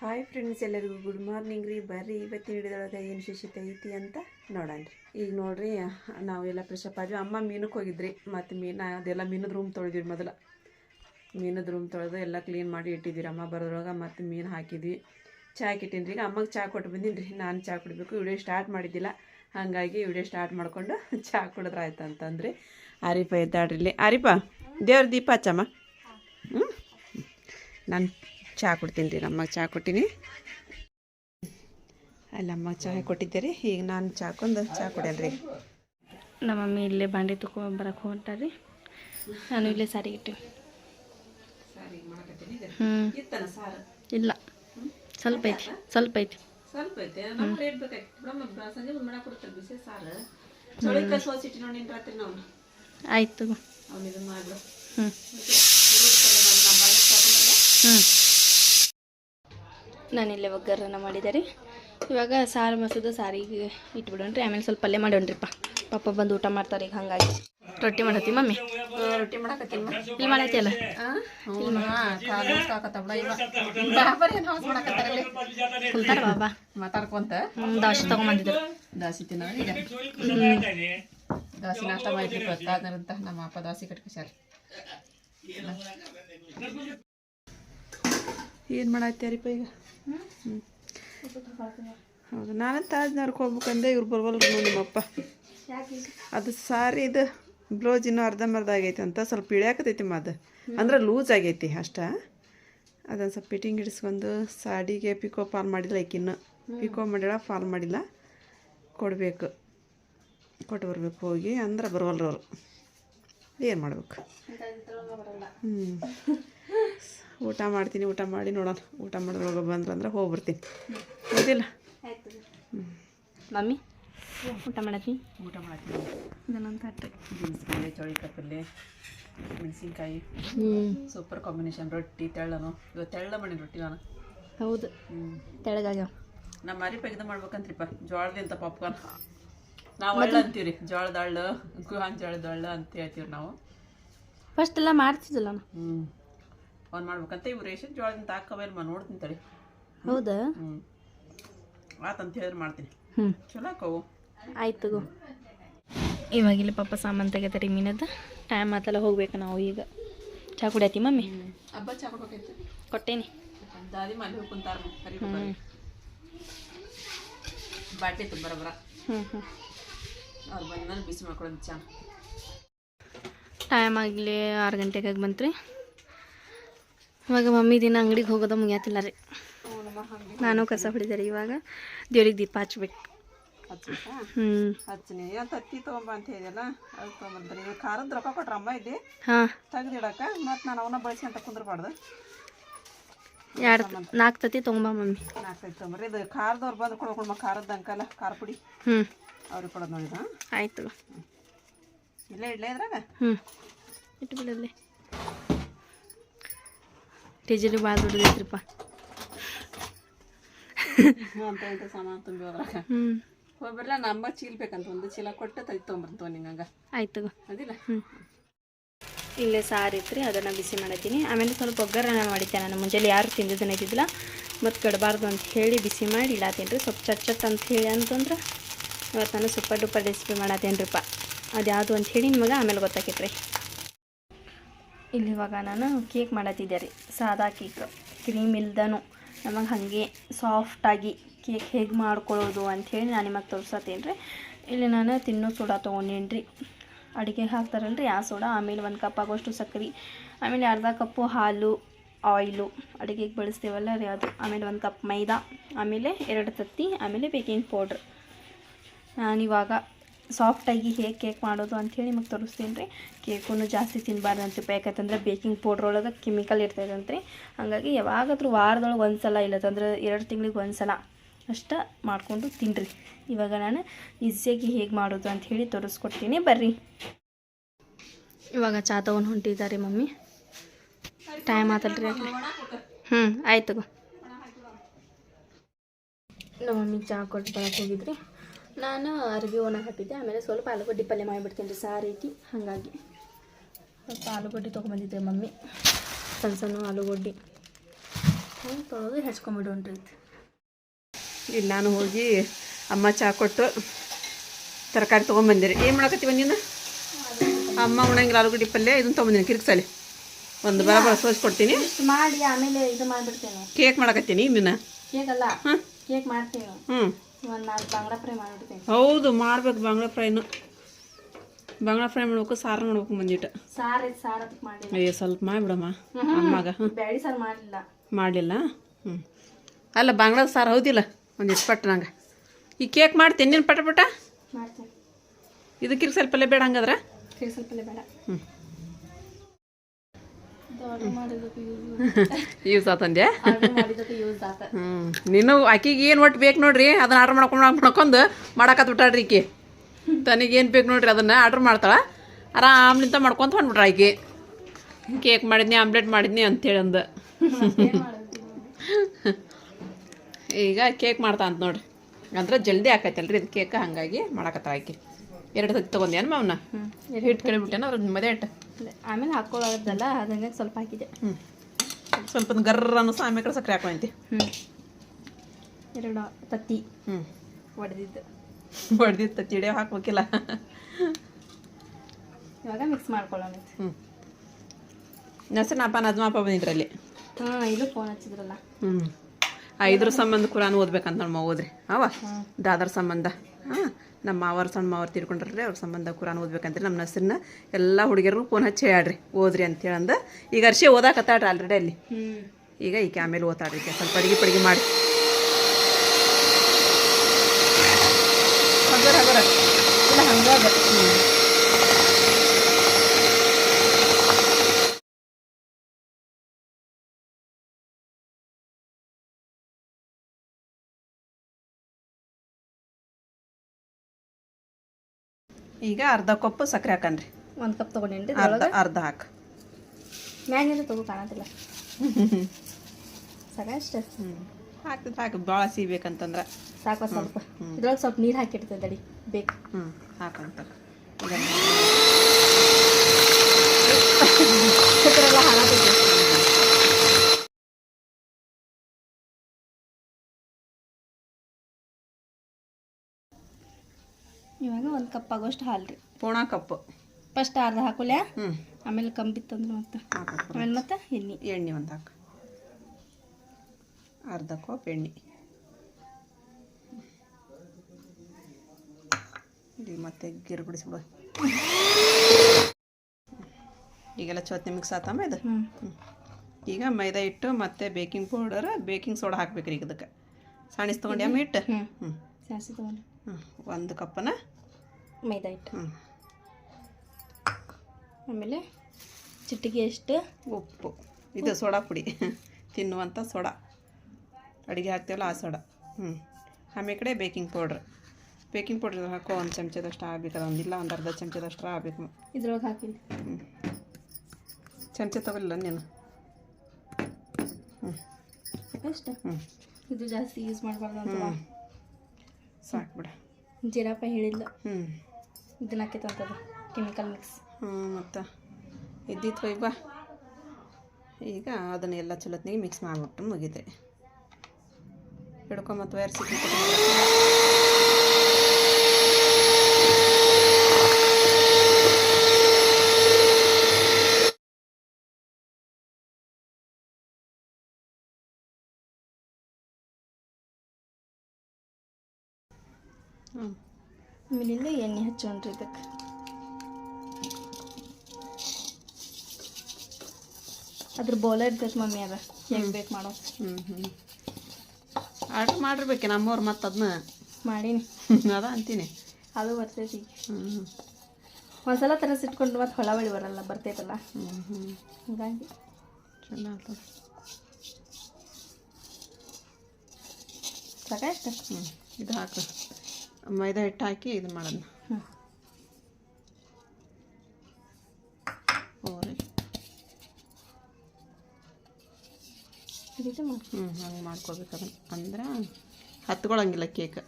Hi friends ಎಲ್ಲರಿಗೂ good morning ರೀ. ಬರ್ರಿ, ಇವತ್ತಿನ ಹಿಡಿದೊಳಗೆ ಏನು ಶಿಶಿತ ಐತಿ ಅಂತ ನೋಡೋಣ ಈಗ ನೋಡ್ರಿ, ನಾವೆಲ್ಲ ಫ್ರೆಶಪ್ ಆದ್ವಿ. ಅಮ್ಮ ಮೀನಕ್ಕೆ ಹೋಗಿದ್ರಿ. ಮತ್ತು ಮೀನು ಅದೆಲ್ಲ ಮೀನದ ರೂಮ್ ತೊಳೆದ್ವಿ ಮೊದಲು. ಮೀನದ ರೂಮ್ ತೊಳೆದು ಎಲ್ಲ ಕ್ಲೀನ್ ಮಾಡಿ ಇಟ್ಟಿದ್ದೀರಿ ಅಮ್ಮ ಬರೋದ್ರೊಳಗೆ. ಮತ್ತು ಮೀನು ಹಾಕಿದ್ವಿ. ಚಾ ಇಟ್ಟಿನಿ ರೀ. ಈಗ ಅಮ್ಮಗೆ ಚಾ ಕೊಟ್ಟು ಬಂದೀನಿ ರೀ. ನಾನು ಚಾ ಕುಡಿಬೇಕು. ವಿಡಿಯೋ ಸ್ಟಾರ್ಟ್ ಮಾಡಿದ್ದಿಲ್ಲ. ಹಾಗಾಗಿ ವಿಡಿಯೋ ಸ್ಟಾರ್ಟ್ ಮಾಡಿಕೊಂಡು ಚಾ ಕುಡಿದ್ರೆ ಆಯ್ತು ಅಂತಂದ್ರಿ. ಆರಿಪ ಇಲ್ಲಿ. ಆರಿಪ ದೇವ್ರ ದೀಪ ಹಚ್ಚಮ್ಮ. ಹ್ಞೂ ನಾನು ಚಹಾ ಕೊಡ್ತೀನಿ ರೀ ನಮ್ಮ ಚಹಾ ಕೊಟ್ಟಿನಿ. ಅಲ್ಲಿ ಅಮ್ಮ ಚಹಾ ಕೊಟ್ಟಿದ್ದೆ ರೀ ಈಗ ನಾನು ಚಹಾ ಕೊಂದು ಚಹಾ ಕೊಡಲ್ಲ ರೀ ನಮ್ಮ ಮಮ್ಮಿ ಇಲ್ಲೇ ಬಾಂಡೆ ತುಕೊ ಬರಕ್ಕೆ ರೀ ನಾನು ಇಲ್ಲೇ ಸಾರಿಗೆ ಇಟ್ಟಿವಿ ಹ್ಞೂ ಸಾರು? ಇಲ್ಲ. ಸ್ವಲ್ಪ ಐತಿ ಸ್ವಲ್ಪ ಐತಿ. ಸ್ವಲ್ಪ ಐತೆ. ನಮ್ಮ ರೇಟ್ ಬೇಕಾಗಿತ್ತು. ಬಿಡಮ್ಮ ಸಂಜೆ ಮುಂದೆ ಮಾಡಕ್ಕೆ ಕೊಡ್ತಾರೆ ಬಿಸಿ ಸಾರು. ಚಳಿ ಕಸ ಹೊಸಿಟ್ಟು ನೋಡಿ ನಿನ್ನ ರಾತ್ರಿ ನಾವು. ಆಯ್ತು ಅವ್ನು ಮಾಡ್ಬಿಡು ಹ್ಞೂ ಹ್ಞೂ ನಾನು ಇಲ್ಲೇ ಒಗ್ಗರನ್ನ ಮಾಡಿದೆ ರೀ. ಇವಾಗ ಸಾರು ಮಸೂದು ಸಾರಿಗೆ ಇಟ್ಬಿಡೋಣ್ರಿ ಆಮೇಲೆ ಸ್ವಲ್ಪ ಪಲ್ಯ ಮಾಡೋಣ್ರಿಪ್ಪ ಪಾಪ ಬಂದು ಊಟ ಮಾಡ್ತಾರೆ ಈಗ ಹಂಗಾಗಿ. ರೊಟ್ಟಿ ಮಾಡತ್ತಿ ಮಮ್ಮಿ? ರೊಟ್ಟಿ ಮಾಡಕತ್ತೀನಿ ಇಲ್ಲಿ ಮಾಡತ್ತಿ ಅಲ್ಲ? ಕುಂತಾರ ಬಾಬಾ. ಮಾತಾಡ್ಕೊಂತ? ದಾಸಿ ತಗೊಂಬಂದಿದ್ರು. ದಾಸಿ ತಿನ್ನ ಈಗ. ದಾಸಿ ನಾಷ್ಟ ಮಾಡಿದ್ರಿ ಗೊತ್ತಾದ್ರಂತ. ನಮ್ಮ ಅಪ್ಪ ದಾಸಿ ಕಟ್ಕೊಸ್ಯಾರ. ಏನು ಮಾಡತ್ತೀರಿಪ್ಪ ಈಗ? ಹೌದು ನಾನು ತಾಜ್ನವ್ರಿಗೆ ಹೋಗ್ಬೇಕಂದೆ ಇವ್ರು ಬರ್ವಲ್ರು ನಿಮ್ಮಪ್ಪ. ಅದು ಸಾರಿ ಇದು, ಬ್ಲೌಸ್ ಇನ್ನೂ ಅರ್ಧಂಬರ್ಧ ಆಗೈತೆ ಅಂತ ಸ್ವಲ್ಪ ಇಳಿಯಾಕತೈತಿ ಅದು. ಅಂದ್ರೆ ಲೂಸ್ ಆಗೈತಿ ಅಷ್ಟ. ಅದನ್ನು ಸ್ವಲ್ಪ ಫಿಟ್ಟಿಂಗ್ ಹಿಡಿಸ್ಕೊಂಡು ಸಾಡಿಗೆ ಪಿಕೋ ಫಾಲ್ ಮಾಡಿಲ್ಲ ಈಕಿನ್ನು ಪಿಕೋ ಮಾಡಿಲ್ಲ ಫಾಲ್ ಮಾಡಿಲ್ಲ. ಕೊಡಬೇಕು. ಕೊಟ್ಟು ಬರ್ಬೇಕು ಹೋಗಿ ಅಂದ್ರೆ ಬರುವಲ್ರವ್ರು. ಏನು ಮಾಡ್ಬೇಕು? ಹ್ಞೂ ಊಟ ಮಾಡ್ತೀನಿ ಊಟ ಮಾಡಿ ನೋಡೋಣ. ಊಟ ಮಾಡೋದ್ರೊಳಗೆ ಬಂದ್ರೆ ಅಂದ್ರೆ ಹೋಗಿ ಗೊತ್ತಿಲ್ಲ ಮಮ್ಮಿ ಊಟ ಮಾಡತ್ತೀನಿ ಊಟ ಮಾಡ್ತೀನಿ ಇದನ್ನೊಂದು ತಟ್ಟೆ. ಮೆಣಸಿನ್ಕಾಯಿ ಚೌಳಿಕಾಯಿ ಪಲ್ಯ ಮೆಣಸಿನ್ಕಾಯಿ. ಹ್ಞೂ ಸೂಪರ್ ಕಾಂಬಿನೇಷನ್ ರೊಟ್ಟಿ ತೆಳ್ಳನು. ಇವತ್ತು ತೆಳ್ಳ ಮಾಡಿನ ರೊಟ್ಟಿ ನಾನು ಹೌದು. ಹ್ಞೂ ತೆಳಗಾಗ್ಯಾವ ನಮ್ಮ ಮರಿ ಪೆಗ್ದು ಮಾಡ್ಬೇಕಂತ್ರಿಪ್ಪ. ಜೋಳದಿಂದ ಪಾಪ್ಕಾರ್ನ್ ನಾವು ಅಳ್ಳ ಅಂತೀವ್ರಿ. ರೀ ಜೋಳದ ಅಳ್ಳು ಗುಹಾನ್ ಜೋಳದ ಅಳ್ಳು ಅಂತ ಹೇಳ್ತೀವಿ ನಾವು. ಫಸ್ಟ್ ಎಲ್ಲ ಮಾಡ್ತಿದ್ದಲ್ಲ ನಾನು. ಹ್ಞೂ ಅವ್ನು ಮಾಡ್ಬೇಕಂತ ಇವ್ ರೇಷನ್ ಜೋಳದಿಂದ ಹಾಕವೇಲ್ ಮಾ ನೋಡ್ತೀನಿ ತಡಿ. ಹೌದಾ? ಹ್ಞೂ ಆತಂತ ಹೇಳಿದ್ರೆ ಮಾಡ್ತೀನಿ. ಹ್ಞೂ ಚಲೋ ಹಾಕವು ಆಯ್ತು ತಗೋ. ಇವಾಗಿಲ್ಲ ಪಾಪ ಸಾಮಾನು ತೆಗೆತಾರೆ ಮೀನದ. ಟೈಮ್ ಆತಲ್ಲ ಹೋಗ್ಬೇಕು ನಾವು ಈಗ. ಚಾ ಕುಡಿಯತಿ ಮಮ್ಮಿ? ಹಬ್ಬ ಚಾ ಕೊಡ್ಬೇಕಾಯ್ತು ಕೊಟ್ಟೇನಿ. ದಾದಿ ಮನೆ ಹೋಗಿ ಕುಂತಾರ ಬಾಟ್ಲಿ ತುಂಬ ಬರಬರ ಹ್ಞೂ ಹ್ಞೂ ಅವ್ರು ಬಂದ ಬಿಸಿ ಮಾಡ್ಕೊಳೋದು ಚಾ. ಟೈಮ್ ಆಗಲಿ ಆರು ಗಂಟೆಗೆ ಬಂತ್ರಿ. ಇವಾಗ ಮಮ್ಮಿ ದಿನ ಅಂಗಡಿಗೆ ಹೋಗೋದ ಮುಗಿಯತಿಲ್ಲ ರೀ. ನಾನು ಕಸ ಹೊಡಿದಾರೆ ಇವಾಗ. ದೇವ್ರಿಗೆ ದೀಪ ಹಚ್ಬೇಕು. ಹ್ಞೂ ಹಚ್ಚಿನಿ ತತ್ತಿ ತೊಗೊಂಬ ಅಂತ ಹೇಳಿದಲ್ಲ ಅದು ತೊಗೊಂಬಂದ್ರಿ ಈಗ ಖಾರದ ರೊಕ್ಕ ಕೊಟ್ರ ಅಮ್ಮ ಇದೆ ಹಾಂ. ಮತ್ತು ನಾನು ಅವನ್ನ ಬಳಸ್ಕೊಂತ ಕುಂದ್ರಬಾರ್ದು. ಎರಡು ನಾಲ್ಕು ತತ್ತಿ ತೊಗೊಂಬ ಮಮ್ಮಿ. ನಾಲ್ಕೈದು ತೊಗೊಂಬರ್ರಿ. ಇದು ಖಾರದವ್ರು ಬಂದು ಕೊಡ್ಕೊಂಡು ಖಾರದ ಅಂಕಲ ಖಾರ ಪುಡಿ. ಹ್ಞೂ ಅವ್ರಿಗೆ ಕೊಡೋದು ನೋಡಿದ ಆಯ್ತು ಇಲ್ಲೇ ಇಡ್ಲೇ ಇದ್ರಾಗ? ಹ್ಞೂ ಇಟ್ಟು ಬಿಡಲ್ಲಿ ಟೀಜರಿ ಭಾಳ ದೊಡ್ಡದೈತ್ರಿಪ್ಪ ಅಂತ ಇಂಥ ಸಾಮಾನು ತುಂಬಿ ಹೋದ್ರಾಗ. ಹ್ಞೂ ನಮ್ಮ ಬೇಕಂತ ಒಂದು ಚೀಲ ಕೊಟ್ಟು ತೆಗ್ದು ತೊಗೊಂಬರ್ತೀವಿ ನಿಂಗೆ ಆಯ್ತು ಅದಿಲ್ಲ? ಹ್ಞೂ ಇಲ್ಲೇ ಸಾರು ಇತ್ತು ಅದನ್ನು ಬಿಸಿ ಮಾಡತ್ತೀನಿ ಆಮೇಲೆ ಸ್ವಲ್ಪ ಒಗ್ಗರಣೆ ಮಾಡಿದ್ದೆ ನಾನು ಮುಂಜಾನೆ ಯಾರು ತಿಂದಿದ್ದನ್ನ ಇದ್ದಿದ್ದಿಲ್ಲ ಮತ್ತು ಕೆಡಬಾರ್ದು ಅಂತ ಹೇಳಿ ಬಿಸಿ ಮಾಡಿ ಇಲ್ಲ ರೀ ಸ್ವಲ್ಪ ಚಟ್ ಚಟ್ ಅಂತ ಹೇಳಿ ಅಂತಂದ್ರೆ ಇವತ್ತು ನಾನು ಸೂಪರ್ ಡೂಪರ್ ರೆಸಿಪಿ ಮಾಡತ್ತೇನ್ರಿಪ್ಪ ಅದು ಯಾವುದು ಅಂತ ಹೇಳಿ ನಿಮಗೆ ಆಮೇಲೆ ಗೊತ್ತಾಕೈತೆ ರೀ ಇಲ್ಲಿ ಇವಾಗ ನಾನು ಕೇಕ್ ಮಾಡತ್ತಿದ್ದೆ ರೀ. ಸಾದಾ ಕೇಕ್. ಕ್ರೀಮ್ ಇಲ್ದನು ನಮಗೆ ಹಾಗೆ ಸಾಫ್ಟಾಗಿ ಕೇಕ್ ಹೇಗೆ ಮಾಡ್ಕೊಳ್ಳೋದು ಅಂಥೇಳಿ ನಾನು ನಿಮಗೆ ತೋರಿಸತ್ತೇನೆ ರೀ. ಇಲ್ಲಿ ನಾನು ತಿನ್ನೋ ಸೋಡಾ ತೊಗೊಂಡೇನಿ ರೀ. ಹಾಕ್ತಾರಲ್ಲ ರೀ ಆ ಸೋಡಾ. ಆಮೇಲೆ ಒಂದು ಕಪ್ ಆಗೋಷ್ಟು ಸಕ್ಕರೆ ಆಮೇಲೆ ಅರ್ಧ ಕಪ್ಪು ಹಾಲು ಆಯಿಲು ಅಡುಗೆಗೆ ಬಳಸ್ತೀವಲ್ಲ ರೀ ಅದು. ಆಮೇಲೆ ಒಂದು ಕಪ್ ಮೈದಾ, ಆಮೇಲೆ ಎರಡು ತತ್ತಿ, ಆಮೇಲೆ ಬೇಕಿಂಗ್ ಪೌಡ್ರ್ ನಾನಿವಾಗ ಸಾಫ್ಟಾಗಿ ಹೇಗೆ ಕೇಕ್ ಮಾಡೋದು ಅಂಥೇಳಿ ನಿಮಗೆ ತೋರಿಸ್ತೀನಿ ರೀ. ಕೇಕನ್ನು ಜಾಸ್ತಿ ತಿನ್ನಬಾರ್ದು ಅಂತ ಯಾಕಂತಂದ್ರೆ ಬೇಕಿಂಗ್ ಪೌಡ್ರ್ ಒಳಗೆ ಕೆಮಿಕಲ್ ಇರ್ತೈತಂತೆ ರೀ ಹಾಗಾಗಿ ಯಾವಾಗಾದರೂ ವಾರದೊಳಗೆ ಒಂದು ಸಲ ಇಲ್ಲದಂದ್ರೆ ಎರಡು ತಿಂಗಳಿಗೆ ಒಂದು ಸಲ ಅಷ್ಟ ಮಾಡಿಕೊಂಡು ತಿನ್ನಿರಿ ಇವಾಗ ನಾನು ಈಸಿಯಾಗಿ ಹೇಗೆ ಮಾಡೋದು ಅಂತ ಹೇಳಿ ತೋರಿಸ್ಕೊಡ್ತೀನಿ. ಬರ್ರಿ. ಇವಾಗ ಚಾ ತಗೊಂಡು ಹೊಂಟಿದ್ದಾರೆ ಮಮ್ಮಿ. ಟೈಮ್ ಆತಲ್ರಿ ಹ್ಞೂ ಆಯ್ತು ನಮ್ಮ ಮಮ್ಮಿ ಚಾ ಕೊಟ್ಟು ಬರಕ್ಕೆ ಹೋಗಿದ್ರಿ. ನಾನು ಅರ್ಬಿ ಒಣ ಹಾಕಿದ್ದೆ ಆಮೇಲೆ ಸ್ವಲ್ಪ ಆಲೂಗಡ್ಡೆ ಪಲ್ಯ ಮಾಡಿಬಿಡ್ತೀನಿ ರೀ ಸಾರು ಐತಿ ಹಾಗಾಗಿ. ಸ್ವಲ್ಪ ಆಲೂಗಡ್ಡೆ ತೊಗೊಂಬಂದಿದ್ದೆ ಮಮ್ಮಿ ಸಣ್ಣ ಸಣ್ಣ ಆಲೂಗಡ್ಡೆ. ಹೋಗಿ ತೊಳೆದು ಹೆಚ್ಕೊಂಬಿಡೋಣ್ರಿ ಇಲ್ಲಿ ನಾನು ಹೋಗಿ ಅಮ್ಮ ಚಾ ಕೊಟ್ಟು ತರಕಾರಿ ತೊಗೊಂಬಂದಿರಿ ಏನು ಮಾಡಕತ್ತೀವಿ ನೀನು? ಅಮ್ಮ ಉಣಂಗಿಲ್ಲ ಆಲೂಗಡ್ಡೆ ಪಲ್ಯ ಇದನ್ನು ತೊಗೊಂಬಂದಿನಿ ಕಿರ್ಕ್ಸಲಿ. ಒಂದು ಬರಬರ ಸೋಸಿ ಕೊಡ್ತೀನಿ. ಮಾಡಿ ಆಮೇಲೆ ಇದು ಮಾಡಿಬಿಡ್ತೀನಿ. ಕೇಕ್ ಮಾಡಕತ್ತೀನಿ ನೀನು ಕೇಕ್ ಅಲ್ಲ ಹಾಂ? ಕೇಕ್ ಮಾಡ್ತೀನಿ. ಹ್ಞೂ ಒಂದು ನಾಲ್ಕು ಬಾಂಗ್ಡಾ ಫ್ರೈ ಮಾಡಿಬಿಡ್ತೇನೆ. ಹೌದು ಮಾಡ್ಬೇಕು. ಬಾಂಗ್ಲಾ ಫ್ರೈನು. ಬಾಂಗ್ಲಾ ಫ್ರೈ ಮಾಡ್ಬೇಕು ಸಾರು ಮಾಡ್ಬೇಕು ಮುಂದಿಟ್ಟು ಸಾರು ಸಾರು ಅದಕ್ಕೆ ಮಾಡಿಲ್ಲ. ಅಯ್ಯೋ ಸ್ವಲ್ಪ ಮಾಡಿಬಿಡಮ್ಮ ಅಮ್ಮಗ. ಹ್ಞೂ ಬ್ಯಾಳಿ ಸಾರು ಮಾಡಲಿಲ್ಲ. ಮಾಡಲಿಲ್ಲ? ಹ್ಞೂ ಅಲ್ಲ ಬಾಂಗ್ಲಾದ ಸಾರು ಹೌದಿಲ್ಲ? ಒಂದಿಷ್ಟು ಇಷ್ಟಪಟ್ಟು ನಂಗೆ. ಈ ಕೇಕ್ ಮಾಡ್ತೀನಿ ನೀನು ಪಟ ಪಟ ಮಾಡ್ತೀನಿ. ಇದಕ್ಕೆ ಸ್ವಲ್ಪ ಬೇಡ ಹಂಗಾದ್ರೆ? ಸ್ವಲ್ಪ ಬೇಡ. ಹ್ಞೂ ಯೂಸ್ ಆತಂದ್ಯ? ಹ್ಞೂ ನೀನು ಆಕಿಗೆ ಏನು ಒಟ್ಟು ಬೇಕು ನೋಡ್ರಿ ಅದನ್ನ ಆರ್ಡ್ರ್ ಮಾಡ್ಕೊಂಡು ಮಾಡ್ಕೊಂಡು ಮಾಡಾಕತ್ ಬಿಟ್ಟಾಡ್ರಿ ಈಕಿ. ತನಗೇನು ಏನು ಬೇಕು ನೋಡ್ರಿ ಅದನ್ನು ಆರ್ಡ್ರ್ ಮಾಡ್ತಾಳೆ. ಆರಾಮ್ಲಿಂತ ಮಾಡ್ಕೊಂತ ಹೊಂದ್ಬಿಟ್ರ ಆಕಿ. ಕೇಕ್ ಮಾಡಿದ್ನಿ ಆಮ್ಲೆಟ್ ಮಾಡಿದ್ನಿ ಅಂತೇಳಿ ಅಂದ. ಈಗ ಕೇಕ್ ಮಾಡ್ತಾ ಅಂತ ನೋಡ್ರಿ. ಅಂದ್ರೆ ಜಲ್ದಿ ಆಕೈತಲ್ರಿ ಇದು ಕೇಕ್ ಹಾಗಾಗಿ ಮಾಡಾಕತ್ತಾಳ ಆಕಿ. ಎರಡು ಸತಿ ತೊಗೊಂಡ್ಯಾನ ಮಾವನ ಎರಡು ಹಿಟ್ಟು ಬಿಟ್ಟೆನ ಅದ್ರ ಮದೆ ಇಟ್ಟು ಆಮೇಲೆ ಹಾಕೊಳ್ಳೋದಲ್ಲ ಅದಂಗೆ ಸ್ವಲ್ಪ ಹಾಕಿದೆ ಹ್ಞೂ ಸ್ವಲ್ಪ ಗರ್ರ ಅನ್ನೋ ಆಮೇಲೆ ಕಡೆ ಸಕ್ಕರೆ ಹಾಕೊಂತಿ ಹ್ಞೂ ಎರಡು ತತ್ತಿ ಹ್ಞೂ ಒಡೆದಿದ್ದು. ಒಡೆದಿದ್ದು ತತ್ತಿ ಹಿಡಿಯೋ ಹಾಕ್ಬೇಕಿಲ್ಲ ಇವಾಗ ಮಿಕ್ಸ್ ಮಾಡ್ಕೊಳ್ಳೋಣ ಹ್ಞೂ ನದ್ಮ ನಜ್ಮಾಪ ಬಂದಿದ್ರಲ್ಲಿ. ಹಾಂ ಇದು ಫೋನ್ ಹಚ್ಚಿದ್ರಲ್ಲ. ಹ್ಞೂ ಐದ್ರ ಸಂಬಂಧ ಕುರಾನ್ ಓದ್ಬೇಕಂತ ನಮ್ಮ ಓದ್ರಿ ಅವ? ದಾದರ ಸಂಬಂಧ. ಹಾಂ. ನಮ್ಮ ಮಾವರ, ಸಣ್ಣ ಮಾವರ್ ತೀರ್ಕೊಂಡ್ರೆ ಅವ್ರ ಸಂಬಂಧ ಕುರಾನ್ ಓದ್ಬೇಕಂದ್ರೆ ನಮ್ಮ ನಸರನ್ನ ಎಲ್ಲ ಹುಡುಗಿಯರು ಫೋನ್ ಹಚ್ಚಿ ಹೇಳ್ರಿ, ಓದ್ರಿ ಅಂತೇಳಿ ಅಂದ. ಈಗ ಅರ್ಶಿ ಓದಾಕತ್ತಾಳ್ರಿ ಆಲ್ರೆಡಿ ಅಲ್ಲಿ. ಈಗ ಈಕೆ ಆಮೇಲೆ ಓದ್ತಾಳ್ರಿ ಈಕೆ. ಸ್ವಲ್ಪ ಅಡುಗೆ ಪಡಿಗೆ ಮಾಡಿ. ಹಂಗಾರ ಹಂಗಾರ. ಇಲ್ಲ ಹ್ಞೂ ಈಗ ಅರ್ಧ ಕಪ್ ಸಕ್ಕರೆ ಹಾಕನ್ರಿ ಒಂದು ಕಪ್ ತೊಗೊಂಡೇನ್ರಿ? ಅರ್ಧ ಅರ್ಧ ಹಾಕು. ಮ್ಯಾಗಿಂದ ತಗೋ ಕಾಣತಿಲ್ಲ ಸಾಕಷ್ಟು ಹ್ಞೂ ಹಾಕಿದ್ರೆ ಹಾಕಿ ಭಾಳ ಸಿಗ್ಬೇಕಂತಂದ್ರೆ ಸಾಕು ಸ್ವಲ್ಪ. ಇದ್ರೊಳಗೆ ಸ್ವಲ್ಪ ನೀರು ಹಾಕಿಡ್ತದೆ ಅಡಿ ಬೇಕು. ಹ್ಞೂ ಹಾಕಂತ ಇವಾಗ ಒಂದು ಕಪ್ ಆಗೋಷ್ಟು ಹಾಲು ರೀ. ಪೋಣ ಕಪ್ಪು ಫಸ್ಟ್ ಅರ್ಧ ಹಾಕೊಲ್ಯಾ ಹ್ಞೂ ಆಮೇಲೆ ಕಂಬಿತ್ತಂದ್ರೆ ಮತ್ತೆ. ಆಮೇಲೆ ಮತ್ತೆ ಎಣ್ಣೆ. ಎಣ್ಣೆ ಒಂದು ಹಾಕು. ಅರ್ಧ ಕಪ್ ಎಣ್ಣೆ. ಇಲ್ಲಿ ಮತ್ತೆ ಗಿರ್ ಬಿಡಿಸ್ಬಿಡು ಈಗೆಲ್ಲ ಚೋತ್ನಿ ಮಿಕ್ಸ್ ಆತಮ್ಮ ಇದು. ಈಗ ಮೈದಾ ಹಿಟ್ಟು ಮತ್ತೆ ಬೇಕಿಂಗ್ ಪೌಡರ್ ಬೇಕಿಂಗ್ ಸೋಡಾ ಹಾಕ್ಬೇಕ್ರಿ ಈಗ ಅದಕ್ಕೆ ಸಾಣಿಸ್ ತೊಗೊಂಡ್ಯಮ್ಮ ಹಿಟ್ಟು ಹ್ಞೂ ಸಾಸಿ ತೊಗೊಂಡು. ಒಂದು ಕಪ್ಪನ ಮೈದಾ ಹಿಟ್ಟು ಹ್ಞೂ ಆಮೇಲೆ ಚಿಟಿಗೆ ಎಷ್ಟು ಉಪ್ಪು. ಇದು ಸೋಡಾ ಪುಡಿ. ತಿನ್ನುವಂಥ ಸೋಡಾ. ಅಡುಗೆ ಹಾಕ್ತೀವಲ್ಲ ಆ ಸೋಡಾ. ಹ್ಞೂ ಆಮೇಲೆ ಕಡೆ ಬೇಕಿಂಗ್ ಪೌಡ್ರ್. ಬೇಕಿಂಗ್ ಪೌಡ್ರ್ ಹಾಕೋ ಒಂದು ಚಮಚದಷ್ಟು ಆಗ್ಬೇಕದ ಒಂದಿಲ್ಲ ಒಂದು ಅರ್ಧ ಚಮಚದಷ್ಟು ಆಗಬೇಕು. ಇದ್ರೊಳಗೆ ಹಾಕಿನಿ ಹ್ಞೂ ಚಮಚ ತಗೊಳ್ಳಿಲ್ಲ ನೀನು. ಹ್ಞೂ ಅಷ್ಟೇ ಹ್ಞೂ ಇದು ಜಾಸ್ತಿ ಯೂಸ್ ಮಾಡಬಾರ್ದು ಅಂತ ಸಾಕು ಬಿಡ. ಜೀರಾಪ ಹೇಳಿಲ್ಲ ಹ್ಞೂ ಇದನ್ನ ಹಾಕೈತಂತದು ಕೆಮಿಕಲ್ ಮಿಕ್ಸ್ ಹ್ಞೂ ಮತ್ತು ಇದ್ದಿತ್ತು ಬಾ. ಈಗ ಅದನ್ನೆಲ್ಲ ಚಲೋತ್ನಾಗೆ ಮಿಕ್ಸ್ ಮಾಡಿಬಿಟ್ಟು ಮುಗಿದೆ ಹಿಡ್ಕೊಂಬತ್ತು ವೈರ್ ಸಿಕ್ಕಿ ಹ್ಞೂ ಆಮೇಲೆ ಇಲ್ಲಿ ಎಣ್ಣೆ ಹಚ್ಚೋಣ್ರಿ ಇದಕ್ಕೆ. ಅದ್ರ ಬೋಲ ಇರ್ತೈತೆ ಮಮ್ಮಿ ಅದ. ಹೆಂಗೆ ಬೇಕು ಮಾಡೋ. ಹ್ಞೂ ಹ್ಞೂ ಆರ್ಡ್ರ್ ಮಾಡಿರ್ಬೇಕೆ ನಮ್ಮವ್ರು ಮತ್ತೆ ಅದನ್ನ ಮಾಡೀನಿ. ಅದ ಅಂತೀನಿ. ಅದು ಬರ್ತೈತಿ ಹ್ಞೂ ಒಂದ್ಸಲ ತರಸಿಟ್ಕೊಂಡು ಮತ್ತೆ ಹೊಳವಳಿ ಬರಲ್ಲ ಬರ್ತೈತಲ್ಲ. ಹ್ಞೂ ಹ್ಞೂ ಹಂಗಾಗಿ. ಚೆನ್ನಾಗ್ತದೆ ಸಾಕಾಯ್ತು ಹ್ಞೂ ಇದು ಹಾಕು. ಮೈದಾ ಹಿಟ್ಟು ಹಾಕಿ ಇದು ಮಾಡೋಣ. ಹ್ಞೂ ಹಂಗೆ ಮಾಡ್ಕೊಬೇಕು ಅದನ್ನು. ಅಂದ್ರೆ ಹತ್ಕೊಳ್ಳಂಗಿಲ್ಲ ಕೇಕ್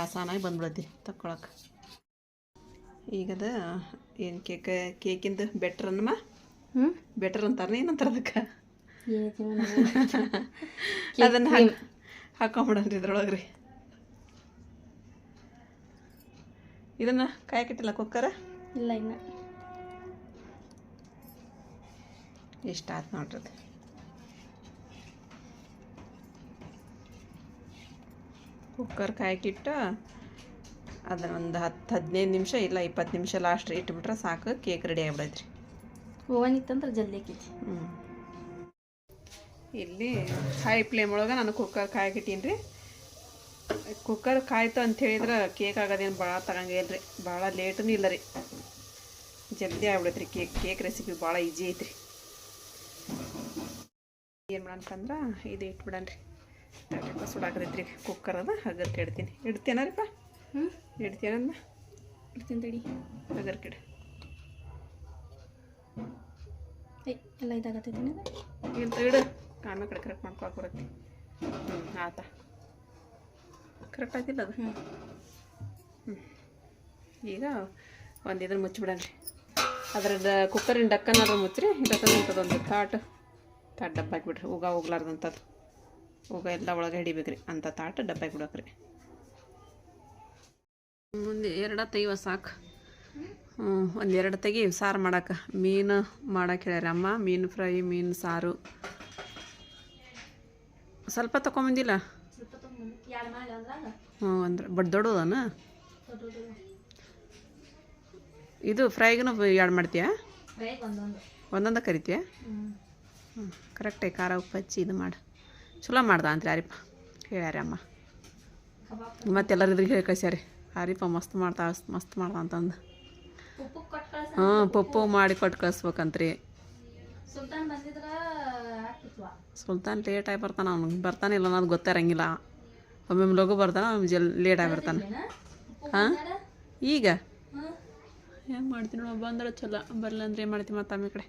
ಆಸಾನಾಗಿ ಬಂದ್ಬಿಡತಿ ತಕ್ಕೊಳಕ್ಕೆ ಈಗದ ಏನು ಕೇಕ್ ಕೇಕಿಂದು ಬೆಟ್ರ್ ಅನ್ನಮ್ಮ? ಹ್ಞೂ ಬೆಟರ್ ಅಂತಾರನ? ಏನಂತಾರ ಅದಕ್ಕೆ? ಅದನ್ನು ಹಾಕಿ ಹಾಕೊಂಬಿಡನ್ರಿ ಇದ್ರೊಳಗೆ ರೀ ಇದನ್ನ ಕಾಯಕ್ಕಿಟ್ಟಿಲ್ಲ ಕುಕ್ಕರ? ಇಲ್ಲ ಇನ್ನು. ಇಷ್ಟ ಆಯ್ತು ನೋಡ್ರಿ. ಕುಕ್ಕರ್ ಕಾಯಕ್ಕಿಟ್ಟು ಅದನ್ನ ಒಂದು ಹತ್ತು ಹದಿನೈದು ನಿಮಿಷ ಇಲ್ಲ ಇಪ್ಪತ್ತು ನಿಮಿಷ ಲಾಸ್ಟ್ ಇಟ್ಬಿಟ್ರೆ ಸಾಕು ಕೇಕ್ ರೆಡಿ ಆಗ್ಬಿಡೈತ್ರಿ. ಓವನ್ ಇತ್ತಂದ್ರೆ ಜಲ್ದಿ ಆಕೈತಿ. ಹ್ಞೂ ಇಲ್ಲಿ ಹೈ ಫ್ಲೇಮ್ ಒಳಗೆ ನಾನು ಕುಕ್ಕರ್ ಕಾಯಕ್ಕಿಟ್ಟೀನಿ ರೀ ಕುಕ್ಕರ್ ಕಾಯ್ತು ಅಂತ ಹೇಳಿದ್ರೆ ಕೇಕ್ ಆಗೋದೇನು ಭಾಳ ತಗಂಗಿಲ್ಲ ರೀ ಭಾಳ ಲೇಟೂ ಇಲ್ಲ ರೀ ಜಲ್ದಿ ಆಗ್ಬಿಡೈತ್ರಿ ಕೇಕ್ ಕೇಕ್ ರೆಸಿಪಿ ಭಾಳ ಈಜಿ ಐತ್ರಿ. ಏನು ಮಾಡಂತಂದ್ರೆ ಇದು ಇಟ್ಬಿಡನ್ರಿ. ತಡೆಪ ಸುಡಾಕತೈತ್ರಿ ಕುಕ್ಕರ್ ಅದ ಹಗರ್ಕೆ ಇಡ್ತೀನಿ ಇಡ್ತೇನಾರಿಪ್ಪ ಹ್ಞೂ ಇಡ್ತೇನಂದ ಇಡ್ತೀನಿ ತಡಿ. ಹಗರ್ಕ ಇಡು ಏಯ್ ಎಲ್ಲ ಇದಾಗತ್ತೈತಿ ಇಲ್ಲ ಇಡು. ಆಮೇಲೆ ಕಡೆ ಕರೆಕ್ಟ್ ಮಾಡ್ಕೊಳಕ್ಕೆ ಬರುತ್ತೆ. ಹ್ಞೂ ಆತ. ಕರೆಕ್ಟ್ ಆಗಿಲ್ಲ ಅದು ಹ್ಞೂ ಈಗ ಒಂದು ಇದನ್ನು ರೀ. ಅದ್ರದ್ದು ಕುಕ್ಕರಿನ ಡಕ್ಕನ್ ಮುಚ್ಚಿರಿ ಮುಚ್ಚ್ರಿ ಒಂದು ಅಂತದೊಂದು ತಾಟ್ ತಾಟ್ ಡಬ್ಬ ಹಾಕ್ಬಿಡ್ರಿ. ಉಗ ಹೋಗ್ಲಾರ್ದಂಥದ್ದು ಉಗ ಎಲ್ಲ ಒಳಗೆ ಹಿಡಿಬೇಕ್ರಿ. ಅಂಥ ತಾಟ್ ಡಬ್ಬ ಹಾಕ್ಬಿಡಕ್ರಿ ಮುಂದೆ ಎರಡು ತೆಗಿವ ಸಾಕು. ಹ್ಞೂ ಒಂದು ಎರಡು ತೆಗಿ ಸಾರು ಮಾಡಕ್ಕೆ ಮೀನು ಮಾಡಕ್ಕೆ ಹೇಳ್ಯಾರ ಅಮ್ಮ. ಮೀನು ಫ್ರೈ ಮೀನು ಸಾರು. ಸ್ವಲ್ಪ ತಗೊಂಬಂದಿಲ್ಲ ಹ್ಞೂ ಅಂದ್ರೆ ಬಟ್ ದೊಡ್ಡದನ? ಇದು ಫ್ರೈಗೂ ಎರಡು ಮಾಡ್ತೀಯಾ? ಒಂದೊಂದು. ಕರಿತೀಯ? ಹ್ಞೂ ಕರೆಕ್ಟ್ ಕರೆಕ್ಟಾಗಿ ಖಾರ ಉಪ್ಪು ಹಚ್ಚಿ ಇದು ಮಾಡು. ಚಲೋ ಮಾಡ್ದ ಅಂತ ಯಾರಿಪ್ಪ ಹೇಳ್ಯಾರ ಅಮ್ಮ. ಮತ್ತೆಲ್ಲರ ಇದ್ರಿಗೆ ಹೇಳಿ ಕಳ್ಸ್ಯಾರಿ ಹಾರಿಪ್ಪ ಮಸ್ತ್ ಮಾಡ್ತಾ ಮಸ್ತ್ ಮಾಡ್ದ ಅಂತಂದು. ಹ್ಞೂ ಪಪ್ಪು ಮಾಡಿ ಕೊಟ್ಟು ಕಳಿಸ್ಬೇಕಂತ್ರಿ. ಸುಲ್ತಾನ್ ಲೇಟಾಗಿ ಬರ್ತಾನೆ ಅವ್ನಿಗೆ ಲೇಟ್ ಆಗಿ ಬರ್ತಾನೆ ಇಲ್ಲ ಅನ್ನೋದು ಗೊತ್ತಿರಂಗಿಲ್ಲ ಒಮ್ಮೊಮ್ಮೆ ಲಗು ಬರ್ತಾನೆ ಒಮ್ಮೆ ಜಲ್ ಲೇಟ್ ಆಗಿ ಬರ್ತಾನೆ. ಹಾಂ? ಈಗ? ಹೆಂಗೆ ಮಾಡ್ತೀನಿ ನೋಡಿ ಬಂದ್ರೆ ಚಲೋ. ಬರಲ್ಲ ಅಂದ್ರೆ ಏನು ಮಾಡ್ತೀನಿ ಮತ್ತೆ ಆಮೇಲೆ ಕಡೆ?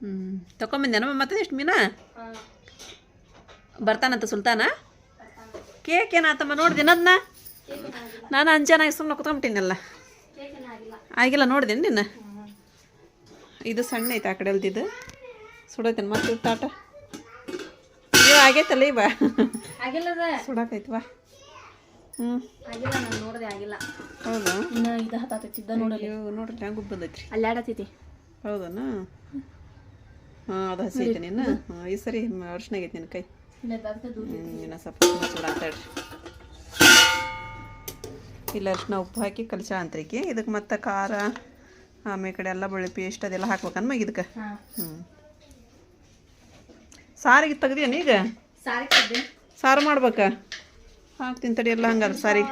ಹ್ಞೂ ತಗೊಂಬಂದೇನಮ್ಮ ಮತ್ತೆ ಎಷ್ಟು ಮೀನಾ? ಬರ್ತಾನಂತ ಸುಲ್ತಾನ? ಕೇಕ್ ಏನಾತಮ್ಮ ನೋಡ್ದಿನ ಅದನ್ನ ನಾನು ಅಂಜನಾಗಿ ಸುಮ್ಮನೆ ಕುತ್ಕೊಂಬಿಟ್ಟಿನಲ್ಲ. ಆಗಿಲ್ಲ ನೋಡ್ದೇನು ನಿನ್ನ? ಇದು ಸಣ್ಣ ಐತೆ ಆ ಕಡೆ ಅಲ್ದಿದ್ದು ಸುಡೈತೇನು ಮತ್ತೆ ತಾಟ. ಇವ ಆಗೈತಲ್ಲ ಇವ? ಆಗಿಲ್ಲ ಬಾ ಸುಡಾಕೈತ್ವಾ ಹ್ಞೂ ಆಗಿಲ್ಲ ನಾನು ನೋಡಿದೆ ಆಗಿಲ್ಲ. ಹೌದಾ? ಇದು ಹತ್ತಾತೈತಿದ್ದ ಅಯ್ಯೋ ನೋಡ್ರಿ ಹೆಂಗೆ ಬಂದೈತ್ರಿ ಅಲ್ಲಿ ಆಡತೈತಿ ಹೌದನ? ಹಾಂ ಅದು ಹಸಿ ಐತೆ ನಿನ್ನ? ಈ ಸರಿ ಅರ್ಶಿನ ಆಗೈತೆ ನಿನ್ನ ಕೈ. ಇನ್ನು ಸ್ವಲ್ಪ ಮುಚ್ಚಿಡಾತಾಡ್ರಿ ಇಲ್ಲ ಅರ್ಶಿನ ಉಪ್ಪು ಹಾಕಿ ಕಲಸ ಅಂತ್ರಿಕಿ ಇದಕ್ಕೆ ಮತ್ತೆ ಖಾರ. ಆಮೇಲೆ ಕಡೆ ಎಲ್ಲ ಬೆಳ್ಳಿ ಪೇಸ್ಟ್ ಅದೆಲ್ಲ ಹಾಕ್ಬೇಕನ್ ಮಗ ಇದಕ್ಕೆ ಹ್ಞೂ ಸಾರಿಗೆ ತೆಗ್ದೇನು ಈಗ? ಸಾರಿ ಮಾಡ್ಬೇಕ? ಹಾಕ್ತೀನಿ ತಡಿ ಎಲ್ಲ ಹಂಗಾರ ಸಾರಿಗೆ.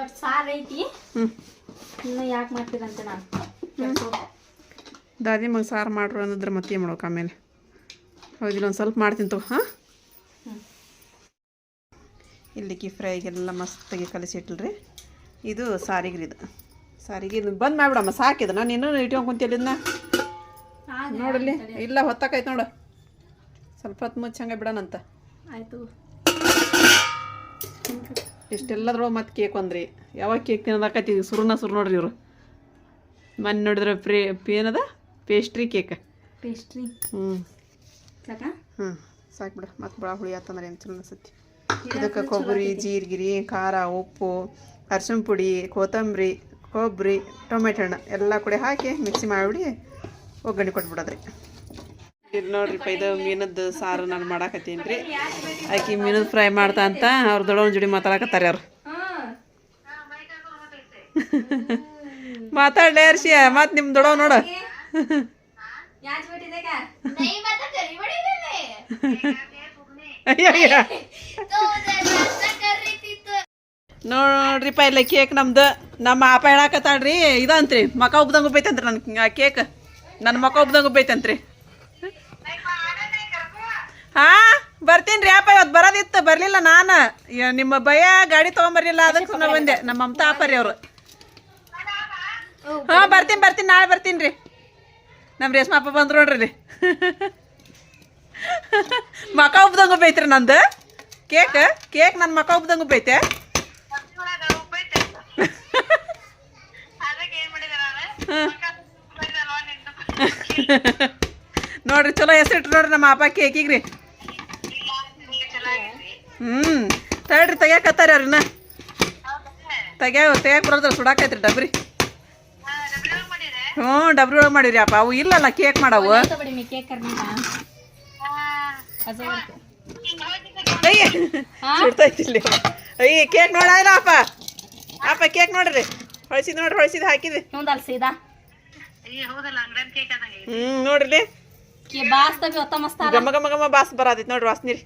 ಹ್ಞೂ ದಾದಿ ಮಗ ಸಾರು ಮಾಡ್ರು ಅನ್ನೋದ್ರ ಮತ್ತೆ ಏನು ಮಾಡ್ಬೇಕು ಆಮೇಲೆ? ಹೌದಿಲ್ಲ ಒಂದು ಸ್ವಲ್ಪ ಮಾಡ್ತೀನಿ ತಗೋ ಹಾಂ? ಇಲ್ಲಿಕ್ಕಿ ಇಲ್ಲಿಗೆ ಫ್ರೈಗೆಲ್ಲ ಮಸ್ತಾಗಿ ಕಲಸಿಟ್ಲ್ರಿ ಇದು ಸಾರಿಗೆ ಇದು ಸಾರಿಗೆ ಇದು ಬಂದ್ ಮಾಡ್ಬಿಡಮ್ಮ ಸಾಕಿದ. ನಾನು ಇನ್ನೂ ಇಟ್ಕೊಂಡ್ ಕುಂತಿಲ್ಲ ಇದನ್ನ. ನೋಡಲ್ಲಿ ಇಲ್ಲ ಹೊತ್ತಾಕೈತೆ ನೋಡು. ಸ್ವಲ್ಪ ಹೊತ್ತು ಮುಚ್ಚಂಗೆ ಬಿಡೋಣಂತ. ಆಯ್ತು. ಇಷ್ಟೆಲ್ಲದ್ರೊಳಗೆ ಮತ್ತೆ ಕೇಕ್ ಒಂದ್ರಿ? ಯಾವಾಗ ಕೇಕ್ ತಿನ್ನೋದಾಕೈತಿ ಸುರುನ ಸುರು ನೋಡ್ರಿ ಇವರು. ಮನೆ ನೋಡಿದ್ರೆ ಪ್ರೇ ಏನದ? Pastry cake. ಪೇಸ್ಟ್ರಿ. ಹ್ಞೂ ಸಾಕ? ಹ್ಞೂ ಸಾಕು ಬಿಡ. ಮತ್ತೆ ಭಾಳ ಹುಳಿ ಆತಂದ್ರೆ ಏನು ಚಲೋ ಅನ್ಸತಿ ಇದಕ್ಕೆ ಕೊಬ್ಬರಿ ಜೀರ್ಗಿರಿ ಖಾರ ಉಪ್ಪು ಅರ್ಶಿನ ಪುಡಿ ಕೊತ್ತಂಬರಿ ಕೊಬ್ಬರಿ, ಟೊಮೆಟೊ ಹಣ್ಣು ಎಲ್ಲ ಕೂಡ ಹಾಕಿ ಮಿಕ್ಸಿ ಮಾಡಿಬಿಡಿ, ಒಗ್ಗರಣೆ ಕೊಟ್ಬಿಡೋದ್ರಿ. ಇದು ನೋಡ್ರಿಪ್ಪ ಇದು ಮೀನದ್ದು ಸಾರು ನಾನು ಮಾಡಾಕತ್ತೀನಿ ರೀ. ಆಕಿ ಮೀನದ ಫ್ರೈ ಮಾಡ್ತಾ ಅಂತ ಅವ್ರ ದೊಡ್ಡವನ ಜೋಡಿ ಮಾತಾಡಕತ್ತಾರೆ ಅವ್ರು. ಮಾತಾಡ್ಲೇ ಹರ್ಷಿ ಮತ್ತೆ ನಿಮ್ಮ ದೊಡ್ಡವ್ ನೋಡು. ನೋಡ್ರಿಪ್ಪ ಇಲ್ಲ ಕೇಕ್ ನಮ್ದು. ನಮ್ಮ ಆಪ ಹೇಳಾಕತ್ತಾಳ್ರಿ ಇದಂತ್ರಿ ಮಕ ಉಬ್ದಂಗೆ ಉಬ್ಬೈತಂತ್ರಿ ನನ್ನ ಕೇಕ್. ನನ್ನ ಮಕ ಉಬ್ದಂಗೆ ಉಬ್ಬೈತಂತ್ರಿ. ಹಾ ಬರ್ತೀನಿ ರೀ ಅಪ್ಪ ಇವತ್ತು ಬರೋದಿತ್ತು, ಬರಲಿಲ್ಲ ನಾನು. ನಿಮ್ಮ ಭಯ, ಗಾಡಿ ತೊಗೊಂಬರ್ಲಿಲ್ಲ ಅದಕ್ಕೆ ನಾ ಬಂದೆ. ನಮ್ಮ ಮಮತಾ ಆಪ ರೀ ಅವರು. ಹಾಂ, ಬರ್ತೀನಿ ಬರ್ತೀನಿ, ನಾಳೆ ಬರ್ತೀನಿ ರೀ ನಮ್ಮ ರೇಷ್ಮಪ್ಪ ಬಂದ್ರು ನೋಡ್ರಿ. ಮಕ ಉಬ್ದಂಗೆ ಉಬ್ಬೈತ್ರಿ ನಂದು. ಕೇಕ್ ಕೇಕ್ ನನ್ನ ಮಕ ಉಬ್ದಂಗೆ ಉಬ್ಬೈತೆ. ನೋಡ್ರಿ ಚಲೋ ಹೆಸರಿಟ್ರಿ ನೋಡ್ರಿ ನಮ್ಮ ಅಪ್ಪ ಕೇಕಿಗ್ರಿ. ಹ್ಞೂ ತಡ್ರಿ ತೆಗ್ಯಾಕತ್ತಾರ ಅವ್ರನ್ನ ತೆಗ್ಯಾವ ತೆಗ್ಯಾಕ ಬರೋದ್ರ ಸುಡಾಕೈತ್ರಿ ಡಬ್ರಿ. ಹ್ಞೂ ಡಬ್ರಿ ಒಳಗೆ ಮಾಡಿರಿ ಅಪ್ಪ. ಅವು ಇಲ್ಲಲ್ಲ ಕೇಕ್ ಮಾಡವು. ಅಯ್ಯ ಕೇಕ್ ನೋಡಾಯ್ಲಪ್ಪ ಅಪ್ಪ ಅಪ್ಪ ಕೇಕ್ ನೋಡ್ರಿ ಹೊಳ್ಸಿದ್ ನೋಡ್ರಿ ಹೊಳ್ಸಿದ್ ಹಾಕಿದ್ವಿ क्यों डाल सीधा ಹ್ಞೂ ನೋಡ್ರಿ कि बास तभी होता मस्त आ ಗಮ ಗಮ ಗಮ ಬಾಸ್ ಬರತೈತಿ ನೋಡ್ರಿ ವಾಸನಿ ರೀ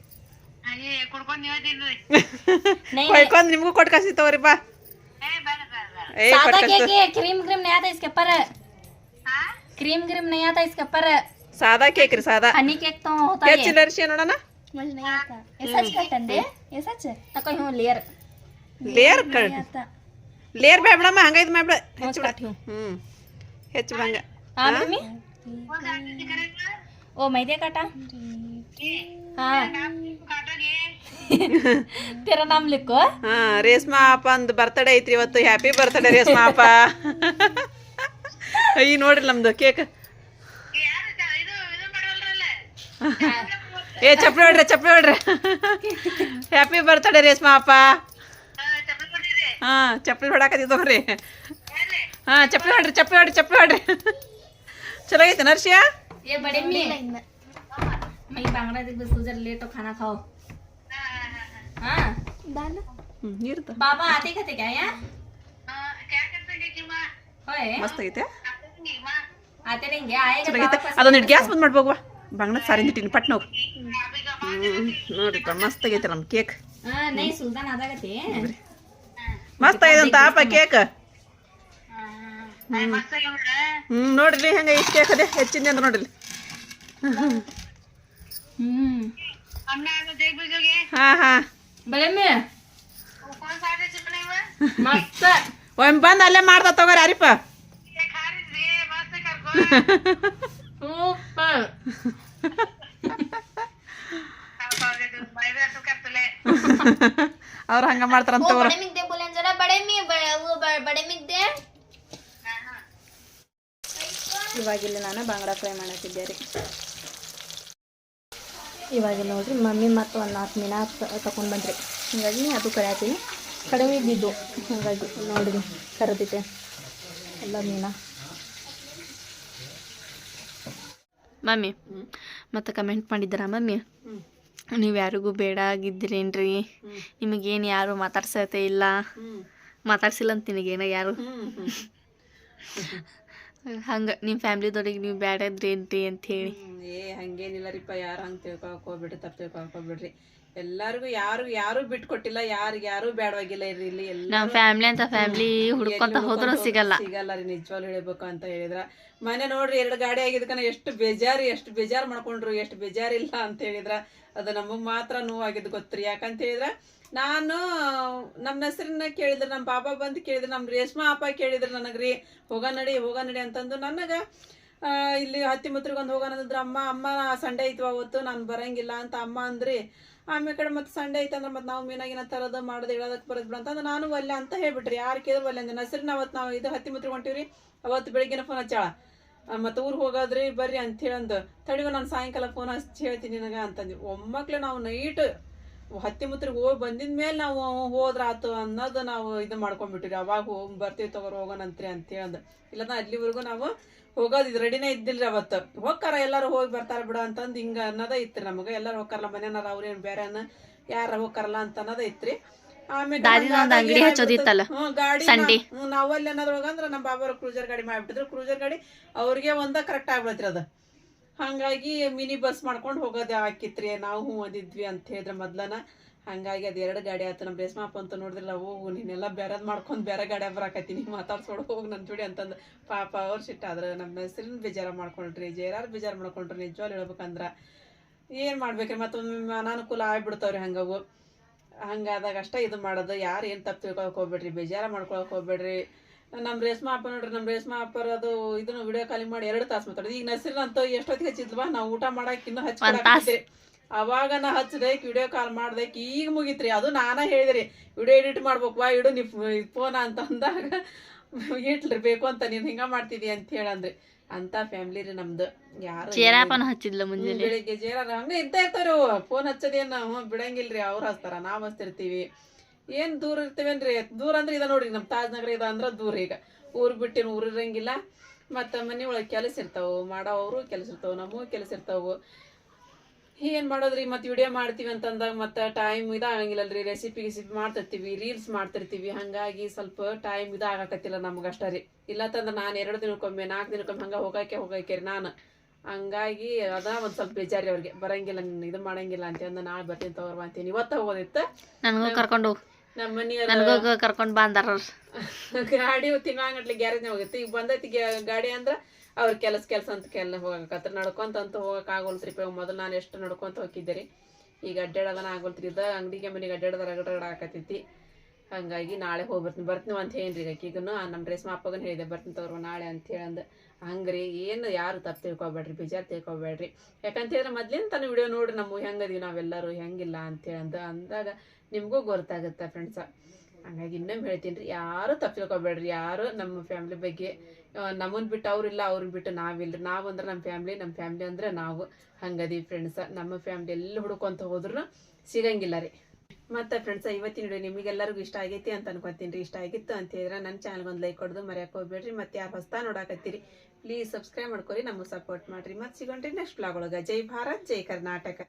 नहीं ಹೊಯ್ಕೊಂಡ್ ನಿಮ್ಗೂ ಕೊಟ್ಟು ಕಳ್ಸಿ ತಗೋರಿ ಬಾ ಏ सादा ಕೊಟ್ಟು केक है क्रीम क्रीम नहीं आता इसके ऊपर क्रीम क्रीम नहीं आता इसके ऊपर ಸಾದಾ ಕೇಕ್ ರೀ ಸಾದಾ हनी केक तो होता है ಹೆಚ್ಚಿಲ್ಲ ಅರ್ಶಿ ನೋಡೋಣ मुझे नहीं आता ये सच कहते ये सच है तो कोई हूँ लेयर ಲೇಯರ್ ಕಳ್ आता ಲೇರ್ ಬೇಡ ಬಿಡಮ್ಮ ಹಂಗ ಇದು ಮಾಡ್ಬಿಡ ಹೆಚ್ಚು ಬಿಡ ಹ್ಞೂ ಹೆಚ್ಚು ಓ ಮೈದೆ ಕಾಟ? ತಿರನಾಮ್ಲಿಕ್ಕು? ಹಾ ರೇಷ್ಮಾ ಅಪ್ಪ ಅಂದ್ ಬರ್ತಡೇ ಐತ್ರಿ ಇವತ್ತು. ಹ್ಯಾಪಿ ಬರ್ತಡೇ ರೇಷ್ಮಾ ಅಪ್ಪ. ಅಯ್ಯ ನೋಡ್ರಿ ನಮ್ದು ಕೇಕ್. ಏ ಚಪ್ಪಲಿ ಹೊಡ್ರಿ ಚಪ್ಪಲಿ ಹೊಡ್ರಿ. ಹ್ಯಾಪಿ ಬರ್ತಡೇ ರೇಷ್ಮಾ ಅಪ್ಪ. ಹಾ ಚಪ್ಲಿ ಹೊಡಾಕತ್ತಿ ತಗೋರಿ ಹಾ ಚಪ್ಲಿ ಹೊಡ್ರಿ ಚಪ್ಲಿ ಹೊಡ್ರಿ ಚಪ್ಲಿ ಹೊಡ್ರಿ ಚಲೋ ಐತೆ ನರ್ಷಿಯಾ ये बड़े में मैं बांगड़ा देख बस तुझे लेट तो खाना खाओ हाँ ಹ್ಞೂ ಇರ್ತ बाबा आते खाते क्या यहाँ होए ಮಸ್ತ್ ಆಗೈತೆ आते रहेंगे आएगा ಚೆನ್ನಾಗೈತೆ ಅದೊಂದು ಗ್ಯಾಸ್ ಬಂದ್ ಮಾಡ್ಬೋಗುವ ಬಾಂಗ್ಲಾ ಸಾರಿಂದ ಇಟ್ಟಿನಿ ಪಟ್ನ ಹೋಗಿ ನೋಡ್ರಿಪ್ಪ ಮಸ್ತ್ ಆಗೈತೆ ನಮ್ಮ ಕೇಕ್ हाँ नहीं सुल्तान आधा गते ಮಸ್ತ್ ಐದಂತ ಆಪ ಕೇಕ್. ಹ್ಮ್. ನೋಡ್ರಿ ಹಂಗ ಇಷ್ಟ ಕೇಕ್ ಅದೇ ಹೆಚ್ಚಿಂದ ನೋಡ್ರಿ ಹ್ಮ್. ಹಾ ಹಾ. ಒಮ್ಮೆ ಬಂದು ಅಲ್ಲೇ ಮಾಡ್ದ ತಗೋರಿ ಅರಿಪ. ಸೂಪರ್. ಅವ್ರ ಹಂಗ ಮಾಡ್ತಾರಂತ ಅವ್ರ ಬಡಮಿದ್ದೆ ಬುಲೆಂಜರ ಬಡಮಿ ಬಡಮಿದ್ದೆ. ಇವಾಗಿಲ್ಲ ನಾನು ಬಾಂಗಡ ಫ್ರೈ ಮಾಡತ್ತಿದ್ದೆ ರೀ. ಇವಾಗಿಲ್ಲ ನೋಡ್ರಿ ಮಮ್ಮಿ ಮತ್ತು ಒಂದು ನಾಲ್ಕು ಮೀನ ತಕೊಂಡ್ ಬಂದ್ರಿ. ಹೀಗಾಗಿ ಅದು ಕರೆಯತ್ತೀನಿ. ಕಡಿಮೆ ಇದ್ದಿದ್ದು. ಹಾಗಾಗಿ ನೋಡ್ರಿ ಕರೆದಿದ್ದೆ. ಎಲ್ಲ ಮೀನ. ಮಮ್ಮಿ ಮತ್ತೆ ಕಮೆಂಟ್ ಮಾಡಿದ್ದೀರಾ ಮಮ್ಮಿ? ನೀವು ಯಾರಿಗೂ ಬೇಡ ಆಗಿದ್ದೀರೇನ್ರಿ? ನಿಮಗೇನು ಯಾರು ಮಾತಾಡ್ಸತ್ತೆ ಇಲ್ಲ. ಮಾತಾಡ್ಸಿಲ್ಲ ಅಂತ ನಿನಗೇನ ಯಾರು? ಹಂಗೆ ನಿಮ್ಮ ಫ್ಯಾಮ್ಲಿದವ್ರಿಗೆ ನೀವು ಬೇಡ ಇದ್ರೇನ್ರಿ ಅಂತ ಹೇಳಿ. ಏ ಹಂಗೇನಿಲ್ಲ ರೀಪ್ಪ ಯಾರು ಹಂಗೆ ತಿಳ್ಕೊಳಕ್ ಹೋಗ್ಬಿಡ್ರಿ, ತಪ್ಪು ಹೋಗ್ಬಿಡ್ರಿ. ಎಲ್ಲಾರ್ಗು ಯಾರು ಯಾರು ಬಿಟ್ಕೊಟ್ಟಿಲ್ಲ ಯಾರು ಯಾರು ಬೇಡವಾಗಿಲ್ಲ ಇರ್ರಿ ಇಲ್ಲಿ ಎಲ್ಲ ನಮ್ಮ ಫ್ಯಾಮಿಲಿ ಅಂತ ಫ್ಯಾಮಿಲಿ ಹುಡ್ಕೊಂತ ಹೋದ್ರು ಸಿಗಲ್ಲ. ಸಿಗಲ್ಲ ರೀ ನಿಜವಾಗ್ಲು ಹೇಳ್ಬೇಕು ಅಂತ ಹೇಳಿದ್ರ. ಮನೆ ನೋಡ್ರಿ ಎರಡು ಗಾಡಿ ಆಗಿದ್ಕನ ಎಷ್ಟು ಬೇಜಾರು ಎಷ್ಟು ಬೇಜಾರ್ ಮಾಡ್ಕೊಂಡ್ರು ಎಷ್ಟು ಬೇಜಾರಿಲ್ಲ ಅಂತ ಹೇಳಿದ್ರ. ಅದು ನಮಗ್ ಮಾತ್ರ ನೋವಾಗಿದ್ ಗೊತ್ತ್ರಿ. ಯಾಕಂತ ಹೇಳಿದ್ರ ನಾನು ನಮ್ಮ ಹೆಸರನ್ನ ಕೇಳಿದ್ರ ನಮ್ಮ ಬಾಬಾ ಬಂದು ಕೇಳಿದ್ರ ನಮ್ಮ ರೇಷ್ಮಾ ಅಪ್ಪ ಕೇಳಿದ್ರ ನನಗ್ರಿ. ಹೋಗ ನಡಿ ಹೋಗ ನಡಿ ಅಂತಂದು ನನಗ ಆ, ಇಲ್ಲಿ ಹತ್ತಿ ಮುತ್ರಿಗೊಂದು ಹೋಗೋಣ ಅಂದ್ರ ಅಮ್ಮ ಅಮ್ಮ ಸಂಡೆ ಇತ್ತು ಅವತ್ತು ನಾನು ಬರಂಗಿಲ್ಲ ಅಂತ ಅಮ್ಮ ಅಂದ್ರಿ. ಆಮೇಲೆ ಕಡೆ ಮತ್ತೆ ಸಂಡೆ ಐತಂದ್ರೆ ಮತ್ತೆ ನಾವು ಮೀನಾಗಿನ ತರದ ಮಾಡೋದು ಹೇಳೋದಕ್ಕೆ ಬರೋದು ಬಿಡ ಅಂತಂದ್ರೆ ನಾನು ಒಲ್ಲೆ ಅಂತ ಹೇಳ್ಬಿಟ್ರಿ. ಯಾರು ಕೇಳಿದ್ರು ಒಲ್ಲೆ ಅಂದ್ರೆ ಹೆಸರಿನ ಅವತ್ತು ನಾವು ಇದು ಹತ್ತಿ ಮುತ್ರಿ ಹೊಂಟಿವ್ರಿ. ಅವತ್ತು ಬೆಳಿಗ್ಗೆನ ಫೋನ್ ಹಚ್ಚಾಳ. ಮತ್ತು ಊರಿಗೆ ಹೋಗೋದ್ರಿ ಬರ್ರಿ ಅಂತ ಹೇಳಂದು. ತಡಿಗೋ ನಾನು ಸಾಯಂಕಾಲ ಫೋನ್ ಹಚ್ಚಿ ಹೇಳ್ತೀನಿ ನಿನಗೆ ಅಂತಂದ್ವಿ ಒಮ್ಮಕ್ಳು ನಾವು ನೈಟ್ ಹತ್ತಿ ಮುತ್ರಿಗೆ ಹೋಗಿ ಬಂದಿದ ಮೇಲೆ ನಾವು ಹೋದ್ರಾತು ಅನ್ನೋದು ನಾವು ಇದು ಮಾಡ್ಕೊಂಡ್ಬಿಟ್ಟಿರಿ ಅವಾಗ ಹೋಗಿ ಬರ್ತೀವಿ ತಗೋರ್ ಹೋಗೋಣಂತ್ರಿ ಅಂತ ಹೇಳಂದು. ಇಲ್ಲ ಅಲ್ಲಿವರೆಗೂ ನಾವು ಹೋಗೋದು ಇದು ರೆಡಿನೇ ಇದ್ದಿಲ್ರಿ ಅವತ್ತು. ಹೋಗ್ತಾರ ಎಲ್ಲರೂ ಹೋಗಿ ಬರ್ತಾರ ಬಿಡ ಅಂತಂದು ಹಿಂಗೆ ಅನ್ನೋದೇ ಇತ್ತು ನಮಗೆ. ಎಲ್ಲರೂ ಹೋಗ್ಕಾರಲ್ಲ ಮನೆಯವ್ರ ಅವ್ರೇನು ಬೇರೆ ಯಾರ ಹೋಗ್ಕಾರಲ್ಲ ಅಂತ ಅನ್ನೋದೇ ಇತ್ತು ರೀ ಆಮೇಲೆ ಗಾಡಿ ಸಂಡೆ. ನಾ- ಹ್ಮ್, ನಾವು ಅಲ್ಲಿ ಅನ್ನೋದ್ರೊಳಗಂದ್ರ ನಮ್ಮ ಬಾಬಾರು ಕ್ರೂಜರ್ ಗಾಡಿ ಮಾಡಿಬಿಟ್ರು ಕ್ರೂಜರ್ ಗಾಡಿ ಅವ್ರಿಗೆ ಒಂದ ಕರೆಕ್ಟ್ ಆಗ್ಬಿಡತ್ರಿ ಅದ. ಹಂಗಾಗಿ ಮಿನಿ ಬಸ್ ಮಾಡ್ಕೊಂಡು ಹೋಗೋದೇ ಹಾಕಿತ್ರಿ. ನಾವು ಹ್ಞೂ ಅದಿದ್ವಿ ಅಂತ ಹೇಳಿದ್ರೆ ಮೊದ್ಲನ. ಹಂಗಾಗಿ ಅದು ಎರಡು ಗಾಡಿ ಆಯ್ತು. ನಮ್ಮ ಬೇಸ್ಮಾಪ ಅಂತ ನೋಡಿದ್ರಲ್ಲ ಹೋಗು ನೀನೆಲ್ಲ ಬೇರೆದ್ ಮಾಡ್ಕೊಂಡು ಬೇರೆ ಗಾಡಿ ಬರಾಕತ್ತೀನಿ ಮಾತಾಡ್ಸೋಡು ಹೋಗಿ ನನ್ನ ಜೋಡಿ ಅಂತಂದು ಪಾಪ ಅವ್ರು ಸಿಟ್ಟಾದ್ರೆ ನಮ್ಮ ಹೆಸರಿನ ಬೇಜಾರ ಮಾಡ್ಕೊಂಡ್ರಿ ಜೇರಾರ್ ಬೇಜಾರ್ ಮಾಡ್ಕೊಂಡ್ರಿ ನಿಜವಾಗ್ಲು ಹೇಳ್ಬೇಕಂದ್ರ ಏನು ಮಾಡ್ಬೇಕ್ರಿ? ಮತ್ತೊಮ್ಮೆ ಅನಾನುಕೂಲ ಆಗ್ಬಿಡ್ತಾವ್ರಿ ಹಂಗವು. ಹಂಗಾದಾಗ ಅಷ್ಟೇ ಇದು ಮಾಡೋದು ಯಾರು ಏನು ತಪ್ಪು ತಿಳ್ಕೊಳಕ್ ಹೋಗ್ಬೇಡ್ರಿ ಬೇಜಾರ ಮಾಡ್ಕೊಳಕ್ ಹೋಗ್ಬೇಡ್ರಿ. ನಮ್ಮ ರೇಷ್ಮಾ ಅಪ್ಪ ನೋಡ್ರಿ ನಮ್ಮ ರೇಷ್ಮಾ ಅಪ್ಪರ ಅದು ಇದನ್ನ ವಿಡಿಯೋ ಕಾಲಿಂಗ್ ಮಾಡಿ ಎರಡು ತಾಸು ಮಾತಾಡೋದು. ಈಗ ನಸಿರಿನಂತ ಎಷ್ಟೊತ್ತಿಗೆ ಹಚ್ಚಿದ್ವಾ ನಾವು ಊಟ ಮಾಡಕ್ಕೆ ಇನ್ನೂ ಹಚ್ಚಿದ್ರಿ. ಅವಾಗ ನಾ ಹಚ್ಚದೈಕ್ ವಿಡಿಯೋ ಕಾಲ್ ಮಾಡ್ದೈಕ್ ಈಗ ಮುಗಿತ್ರಿ. ಅದು ನಾನ ಹೇಳಿದ್ರಿ ವಿಡಿಯೋ ಎಡಿಟ್ ಮಾಡ್ಬೇಕು ವಾ ಇಡು ನಿ ಫೋನ್ ಅಂತ ಅಂದಾಗ ಇಟ್ಲಿ ಬೇಕು ಅಂತ ನೀನು ಹಿಂಗ ಮಾಡ್ತಿದಿ ಅಂತ ಹೇಳಂದ್ರಿ. ಅಂತ ಫ್ಯಾಮಿಲಿ ರೀ ನಮ್ದು. ಯಾರು ಹಚ್ಚಿದ್ಲ ಮುಂಜಾನೆ. ಬೆಳಿಗ್ಗೆ ಜೇರ ಹಂಗ ಇದ್ದ ಇರ್ತಾರ ಫೋನ್ ಹಚ್ಚದೇನ ನಾವು ಬಿಡಂಗಿಲ್ರಿ ಅವ್ರು ಹಚ್ತಾರ ನಾವ್ ಹಚ್ತಿರ್ತೀವಿ. ಏನ್ ದೂರ ಇರ್ತೇವೇನ್ರಿ? ದೂರ ಅಂದ್ರೆ ಇದ ನೋಡ್ರಿ ನಮ್ ತಾಜ್ ನಗರ ಇದ ಅಂದ್ರ ದೂರ ಈಗ. ಊರ್ ಬಿಟ್ಟಿನ ಊರ್ ಇರಂಗಿಲ್ಲ. ಮತ್ತ ಮನೆ ಒಳಗ್ ಕೆಲಸ ಇರ್ತಾವು ಅವರು ಕೆಲಸ ಇರ್ತಾವ ನಮಗೂ ಕೆಲಸ ಇರ್ತಾವು. ಏನ್ ಮಾಡೋದ್ರಿ? ಮತ್ತೆ ವಿಡಿಯೋ ಮಾಡ್ತೀವಿ ಅಂತಂದಾಗ ಮತ್ತೆ ಟೈಮ್ ಇದಾಗಂಗಿಲ್ಲಲ್ರಿ. ರೆಸಿಪಿ ಗಿಸಿಪಿ ಮಾಡ್ತಿರ್ತೀವಿ ರೀಲ್ಸ್ ಮಾಡ್ತಿರ್ತೀವಿ. ಹಂಗಾಗಿ ಸ್ವಲ್ಪ ಟೈಮ್ ಇದಾಗಕತ್ತಿಲ್ಲ ನಮ್ಗೆ ಅಷ್ಟ ರೀ ಇಲ್ಲತ್ತಂದ್ರೆ ನಾನು ಎರಡು ದಿನಕ್ಕೊಮ್ಮೆ ನಾಲ್ಕು ದಿನಕ್ಕೊಮ್ಮೆ ಹಂಗ ಹೋಗಕ್ಕೆ ಹೋಗಕ್ಕೆ ರೀ ನಾನು. ಹಂಗಾಗಿ ಅದ ಒಂದ್ ಸ್ವಲ್ಪ ಬೇಜಾರಿ ಅವ್ರಿಗೆ. ಬರಂಗಿಲ್ಲ ನೀನು ಇದು ಮಾಡಂಗಿಲ್ಲ ಅಂತ ಅಂದ ನಾಳೆ ಬರ್ತೀನಿ ತಗೋರ್ ಅಂತೀನಿ. ಇವತ್ತ ಹೋಗೋದಿತ್ತ? ನನಗೂ ಕರ್ಕೊಂಡು ಕರ್ಕೊಂಡ್ ನಮ್ಮ ಮನೆಯವ್ರು ಕರ್ಕೊಂಡು ಬಂದಾರ ಗಾಡಿ ತಿಂಗಳಂಗಟ್ಲೆ ಗ್ಯಾರೇಜ್ ಹೋಗುತ್ತೆ. ಈಗ ಬಂದೈತಿ ಗಾಡಿ ಅಂದ್ರ ಅವ್ರ ಕೆಲಸ ಕೆಲಸ ಅಂತ ಕೆಲ ಹೋಗಕತ್ರ ನಡ್ಕೊಂತ ಹೋಗಕ್ಕೆ ಹೋಗಕ್ ಆಗೋಲ್ತ್ರಿ ಪೇ ಮೊದಲು ನಾನು ಎಷ್ಟು ನಡ್ಕೊಂತ ಹೋಗಿದ್ದೆ ರೀ. ಈಗ ಅಡ್ಡಾಡೋದನ ಆಗೋಲ್ತ್ರಿ ಇದ್ದ ಅಂಗಡಿಗೆ ಮನೆಗೆ ಅಡ್ಡಾಡದ ರಗಡ ಆಕತೈತಿ ಹಂಗಾಗಿ ನಾಳೆ ಹೋಗಿ ಬರ್ತೀನಿ ಅಂತ ರೀ ಈಗನು. ನಮ್ಮ ಡ್ರೆಸ್ ಅಪ್ಪಗನ ಹೇಳಿದೆ, ಬರ್ತೀನಿ ತಗೋರು ನಾಳೆ ಅಂತ ಹೇಳಂದು. ಹಂಗ್ರಿ ಏನು ಯಾರು ತಪ್ಪು ತಿಳ್ಕೊಬೇಡ್ರಿ, ಬೇಜಾರು ತಿಳ್ಕೊಬೇಡ್ರಿ. ಯಾಕಂತ ಹೇಳಿದ್ರೆ ಮೊದ್ಲಿನ ತನ ವಿಡಿಯೋ ನೋಡ್ರಿ ನಮ್ಮ ಹೆಂಗದೀವಿ ನಾವೆಲ್ಲರೂ ಹೆಂಗಿಲ್ಲ ಅಂತೇಳಿ ಅಂದ ಅಂದಾಗ ನಿಮಗೂ ಗೊತ್ತಾಗುತ್ತೆ, ಫ್ರೆಂಡ್ಸ. ಹಂಗಾಗಿ ಇನ್ನೊಮ್ಮೆ ಹೇಳ್ತೀನಿ ರೀ, ಯಾರು ತಪ್ಪು ತಿಳ್ಕೊಬೇಡ್ರಿ, ಯಾರು ನಮ್ಮ ಫ್ಯಾಮ್ಲಿ ಬಗ್ಗೆ ನಮ್ಮನ್ನ ಬಿಟ್ಟು ಅವ್ರಿಲ್ಲ ಅವ್ರನ್ನ ಬಿಟ್ಟು ನಾವಿಲ್ರಿ. ನಾವು ಅಂದ್ರೆ ನಮ್ಮ ಫ್ಯಾಮ್ಲಿ ನಮ್ಮ ಫ್ಯಾಮ್ಲಿ ಅಂದ್ರೆ ನಾವು. ಹಂಗದೀವಿ ಫ್ರೆಂಡ್ಸ ನಮ್ಮ ಫ್ಯಾಮ್ಲಿ ಎಲ್ಲ ಹುಡ್ಕೊಂತ ಹೋದ್ರು ಸಿಗಂಗಿಲ್ಲ ರೀ. ಮತ್ತೆ ಫ್ರೆಂಡ್ಸ ಇವತ್ತಿನ ವಿಡಿಯೋ ನಿಮಗೆಲ್ಲರಿಗೂ ಇಷ್ಟ ಆಗೈತಿ ಅಂತ ಅನ್ಕೊಂತೀನಿ ರೀ. ಇಷ್ಟ ಆಗಿತ್ತು ಅಂತ ಹೇಳಿದ್ರೆ ನನ್ನ ಚಾನಲ್ಗೆ ಒಂದು ಲೈಕ್ ಕೊಡೋದು ಮರ್ಯಾಕೆ ಹೋಗ್ಬೇಡ್ರಿ. ಮತ್ತೆ ಯಾರು ಹೊಸ್ತಾ ನೋಡಾಕತ್ತೀರಿ ಪ್ಲೀಸ್ ಸಬ್ಸ್ಕ್ರೈಬ್ ಮಾಡ್ಕೊರಿ, ನಮಗೆ ಸಪೋರ್ಟ್ ಮಾಡ್ರಿ. ಮತ್ತೆ ಸಿಗೋಣ್ರಿ ನೆಕ್ಸ್ಟ್ ಬ್ಲಾಗ್ ಒಳಗೆ. ಜೈ ಭಾರತ್, ಜೈ ಕರ್ನಾಟಕ.